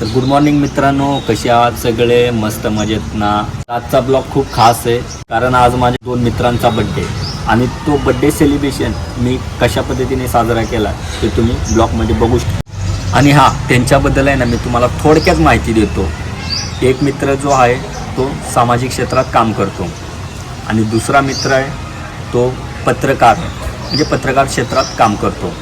तर good morning मित्रांनो. कसे आहात सगळे? मस्त मजेत ना? आजचा ब्लॉग खूप खास आहे कारण आज माझ्या दोन मित्रांचा बड्डे आणि तो बड्डे सेलिब्रेशन मी कशा पद्धतीने साजरा केला ते तुम्ही ब्लॉगमध्ये बघू शकता. आणि हां त्यांच्याबद्दल आहे ना मी तुम्हाला थोडक्यात माहिती देतो. एक मित्र जो आहे तो सामाजिक क्षेत्रात काम करतो. आणि दुसरा मित्र आहे तो पत्रकार म्हणजे पत्रकार क्षेत्रात काम करतो.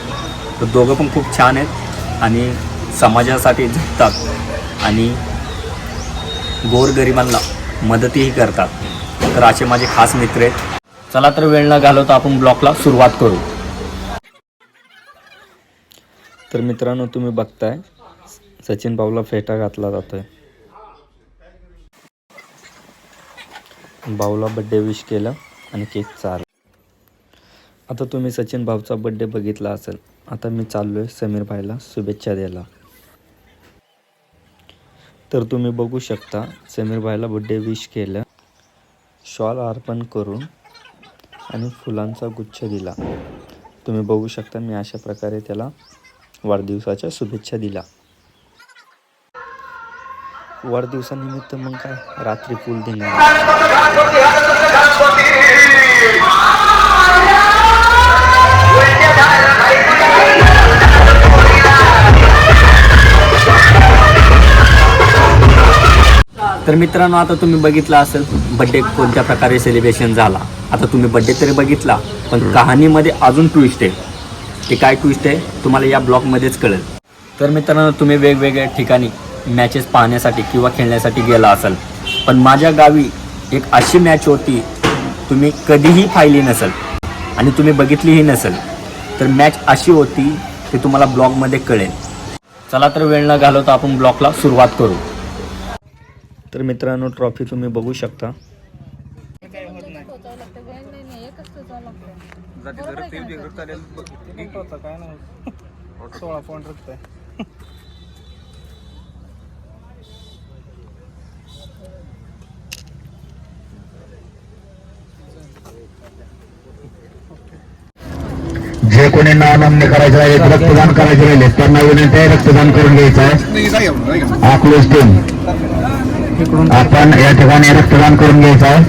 तर दोघं पण खूप छान आहेत. आणि समाजासाठी झटतात आणि गोरगरिबांना मदतही करतात. तर असे माझे खास मित्र आहेत. चला तर वेळ न घालवता आपण ब्लॉगला सुरुवात करू. तर मित्रांनो तुम्ही बघताय सचिन भाऊला फेटा घातला जातोय. भाऊला बड्डे विश केलं आणि केक चाल आता तुम्ही सचिन भाऊचा बड्डे बघितला असेल. आता मी चाललोय समीर भाईला शुभेच्छा द्यायला. तर तुम्ही बघू शकता समीरबाईला बड्डे विश केलं. शॉल अर्पण करून आणि फुलांचा गुच्छ दिला. तुम्ही बघू शकता मी अशा प्रकारे त्याला वाढदिवसाच्या शुभेच्छा दिला वाढदिवसानिमित्त मग काय? रात्री फुल देणार. तर मित्रांनो आता तुम्ही बघितलं असेल बड्डे कोणत्या प्रकारे सेलिब्रेशन झाला. आता तुम्ही बड्डे तरी बघितला पण कहाणीमध्ये अजून ट्विस्ट आहे. ते काय ट्विस्ट आहे तुम्हाला या ब्लॉगमध्येच कळेल. तर मित्रांनो तुम्ही वेगवेगळ्या ठिकाणी मॅचेस पाहण्यासाठी किंवा खेळण्यासाठी गेला असाल पण माझ्या गावी एक अशी मॅच होती तुम्ही कधीही पाहिली नसेल आणि तुम्ही बघितलीही नसेल तर मॅच अशी होती की तुम्हाला ब्लॉगमध्ये कळेल. चला तर वेळ न घालवता आपण ब्लॉगला सुरुवात करू. तर मित्रांनो ट्रॉफी तुम्ही बघू शकता. सोळा पॉईंट रक्त आहे जे कोणी नामंनी करायचं आहे रक्तदान करायचे राहिले त्यांना विनंती आहे रक्तदान करून घ्यायचं आहे. अकलूज टीम आपण या ठिकाणी रक्तदान करून घ्यायचं आहे.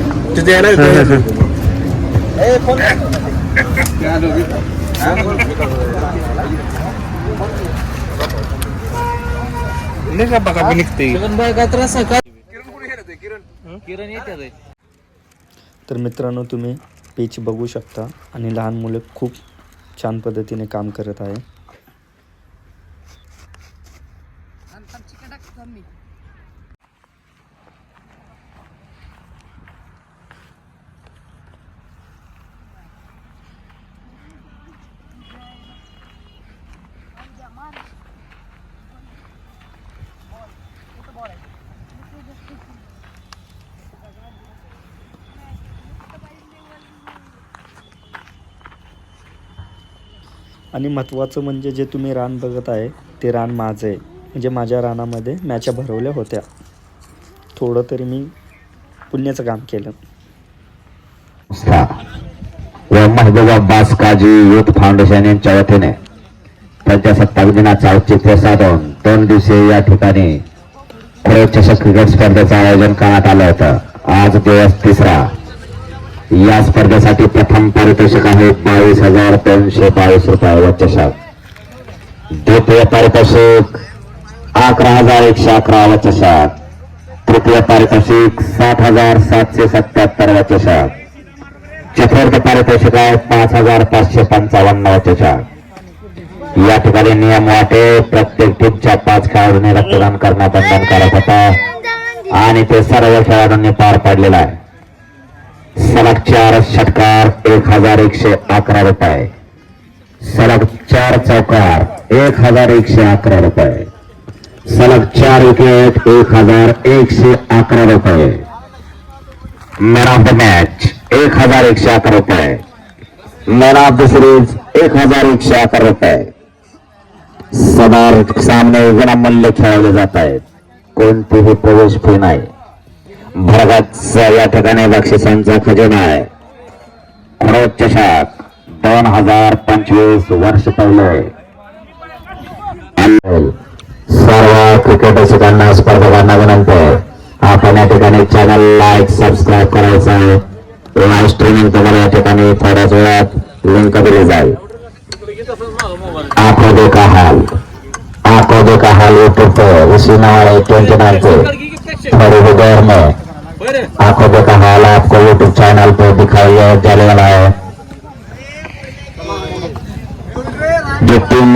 तर मित्रांनो तुम्ही पिच बघू शकता आणि लहान मुले खूप छान पद्धतीने काम करत आहे. आणि महत्त्वाचं म्हणजे जे तुम्ही रान बघत आहे ते रान माझं आहे. म्हणजे माझ्या रानामध्ये मॅच्या भरवल्या होत्या. थोडं तरी मी पुण्याचं काम केलं. महबूब अब्बास काजी युथ फाउंडेशन यांच्या वतीने प्रजासत्ताक दिनाचं औचित्य साधून दोन दिवसीय या ठिकाणी खरोच क्रिकेट स्पर्धेचं आयोजन करण्यात आलं होतं. आज दिवस तिसरा. या स्पर्धेसाठी प्रथम पारितोषिक आहे बावीस हजार दोनशे बावीस रुपये व चषक द्वितीय पारितोषिक अकरा हजार एकशे अकरा व चषक तृतीय पारितोषिक सात हजार सातशे सत्याहत्तर व चषक चतुर्थ पारितोषिक आहे पाच हजार पाचशे पंचावन्न व चषक या ठिकाणी नियम वाटे प्रत्येक टीमच्या पाच खेळाडूंनी रक्तदान करणं बंधनकारक होता. आणि ते सर्व खेळाडूंनी पार पाडलेलं आहे. सलग चार षटकार एक हज़ार एकशे अकरा रुपये सलग चार चौकार, एक हज़ार एकशे अकरा रुपये सलग चार विकेट, एक हज़ार एकशे अकरा रुपये मॅन ऑफ़ द मॅच एक हज़ार एकशे अकरा रुपये मॅन ऑफ़ द सिरीज एक हज़ार एकशे अकरा रुपये सदार सामने विनामूल्य जात आहेत कोणतीही प्रवेश फ़ी नाही। भरगत या ठिकाणी बक्षिसांचा खजिना आहे. खरोच चषक दोन हजार पंचवीस वर्ष पहिले. सर्व क्रिकेट रसिकांना स्पर्धकांना विनंती आहे आपण या ठिकाणी चॅनल लाईक सबस्क्राईब करायचं. आहे लाईव्ह स्ट्रीमिंग तुम्हाला या ठिकाणी थोड्याच वेळात लिंक दिली जाईल. आंखों देखा हाल? आंखों देखा हाल? यूट्यूब पे उसी नावाले ट्वेंटी नाइन पे थोड़ी ही देर में आंखों देखा हाल आपको यूट्यूब चैनल पे दिखाई जाने वाला है. जो टीम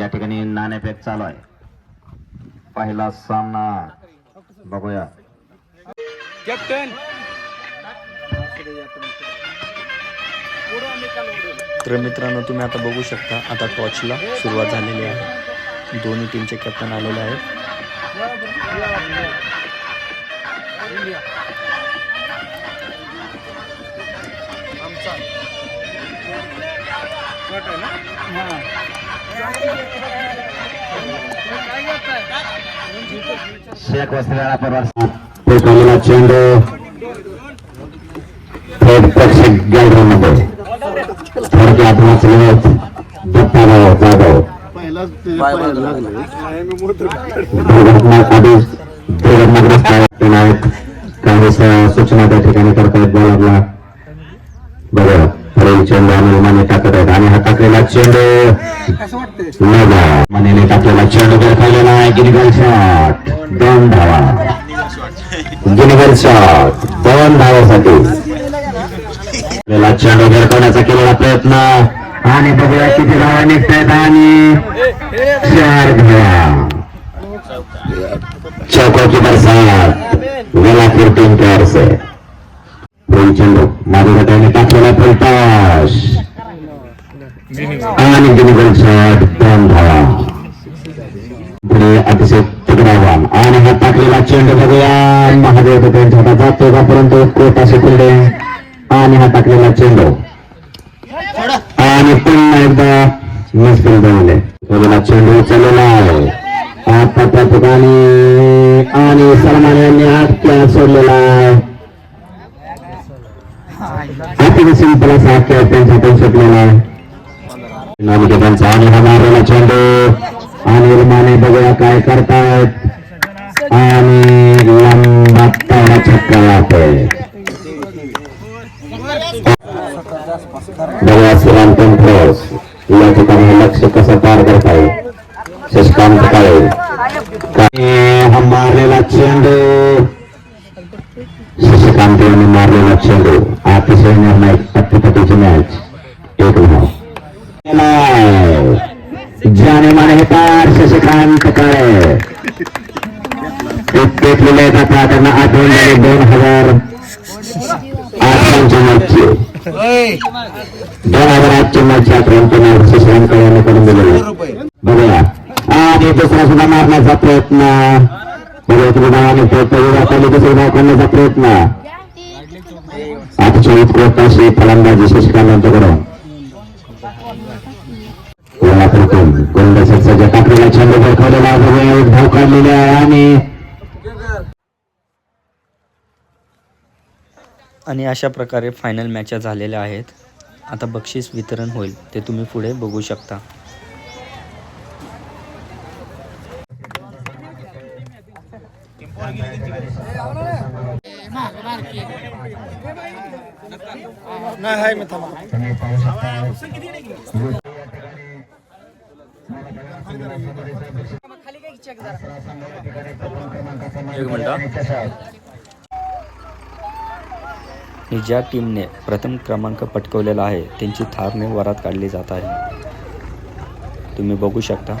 या ठिकाणी नाणेफेक चालू आहे. पहिला सामना. बघूया. कॅप्टन तर मित्रांनो तुम्ही आता बघू शकता आता टॉचला सुरुवात झालेली आहे. दोन्ही टीमचे कॅप्टन आलेले आहेत. शेख वस्त्रेला परवा फेकलेला चेंडू थेट प्रेक्षक गॅलरीमध्ये सूचना त्या ठिकाणी करतायत बॉलरला बरं पुढील चेंडू अनुमाने टाकत आहेत आणि हा टाकलेला चेंडू नगा मानेने टाकलेला चेंडू जर आहे गिरीगल शॉट दोन धावा गिरीगल शॉट दोन धावासाठी चेंडू गिरकवण्याचा केलेला प्रयत्न आणि बघूया किती धावा निघतायत आणि चार धावा चौको की बरसात वेलापूर टीम तयार से पुढील चेंडू माझ्या गटाने टाकलेला फलताश आणि गिरिगल शॉट दोन धावा पुढे अतिशय तगडावान आणि हा टाकलेला चेंडू बघूया महादेव त्यांच्या हातात जातो का परंतु कोट असे फिरले आणि हा टाकलेला चेंडू आणि पुन्हा एकदा मुश्किल जमले कोणाला चेंडू उचललेला आहे. आता त्या ठिकाणी आणि सलमान यांनी हात खेळ सोडलेला आहे. अतिशय सिंपल असा हात खेळ त्यांच्या हातून सुटलेला आहे. नाविकेतांचा आणि हा मारलेला चेंडू. आणि माने बघूया काय करतायत. आणि लंबा छक्का लागतोय बघूया श्रीरामचंद फ्रोस या ठिकाणी लक्ष कसं पार करताय शशकांत काळे आणि हा मारलेला चेंडू शशिकांत यांनी मारलेला चेंडू अतिशय निर्णायक अत्यपतीची मॅच एक धाव जाने माने हे पार शशिकांत काळे घेतलेले आता त्यांना आठवण झाली दोन हजार दोन हजार आठच्या मॅचची आठवण त्यांना शशिकांत काळे यांनी करून दिलेली. बघूया. आणि दुसरा सुद्धा मारण्याचा प्रयत्न. नावाने पहिली दुसरी नाव करण्याचा प्रयत्न. उत्कृष्ट अशी फलंदाजी शशिकांत यांच्याकडून कोल्हापूरतून गोलंदाजीचा टाकलेला चेंडू दाखवलेला धाव काढलेली आहे आणि आणि अशा प्रकारे फायनल मॅचा झालेल्या आहेत. आता बक्षीस वितरण होईल ते तुम्ही पुढे बघू शकता. एक मिनटं आणि ज्या टीमने प्रथम क्रमांक पटकवलेला आहे त्यांची थारने वरात काढली जात आहे. तुम्ही बघू शकता.